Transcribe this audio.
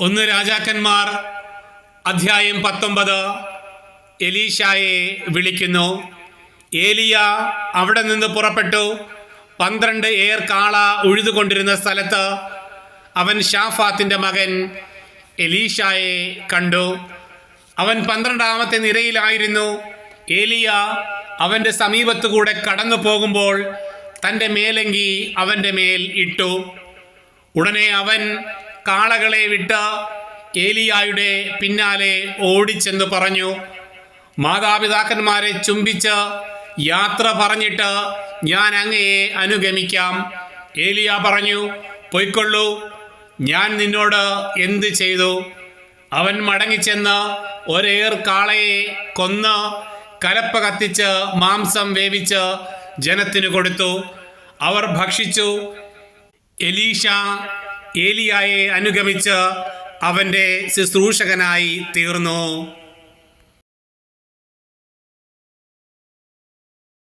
ഒന്ന് രാജാക്കന്മാർ അധ്യായം പത്തൊമ്പത്. എലീഷായെ വിളിക്കുന്നു. ഏലിയ അവിടെ നിന്ന് പുറപ്പെട്ടു. പന്ത്രണ്ട് ഏർ കാള ഉഴുതുകൊണ്ടിരുന്ന സ്ഥലത്ത് അവൻ ഷാഫാത്തിന്റെ മകൻ എലീഷായെ കണ്ടു. അവൻ പന്ത്രണ്ടാമത്തെ നിരയിലായിരുന്നു. ഏലിയ അവന്റെ സമീപത്തുകൂടെ കടന്നു പോകുമ്പോൾ തന്റെ മേലങ്കി അവന്റെ മേൽ ഇട്ടു. ഉടനെ അവൻ കാളകളെ വിട്ട് ഏലിയായുടെ പിന്നാലെ ഓടിച്ചെന്ന് പറഞ്ഞു. മാതാപിതാക്കന്മാരെ ചുംബിച്ച് യാത്ര പറഞ്ഞിട്ട് ഞാൻ അങ്ങയെ അനുഗമിക്കാം. ഏലിയ പറഞ്ഞു പൊയ്ക്കൊള്ളൂ. ഞാൻ നിന്നോട് എന്ത് ചെയ്തു? അവൻ മടങ്ങിച്ചെന്ന് ഒരേർ കാളയെ കൊന്ന് കലപ്പ കത്തിച്ച് മാംസം വേവിച്ച് ജനത്തിന് കൊടുത്തു. അവർ ഭക്ഷിച്ചു. എലീഷ ഏലിയായെ അനുഗമിച്ച് അവന്റെ ശുശ്രൂഷകനായി തീർന്നു.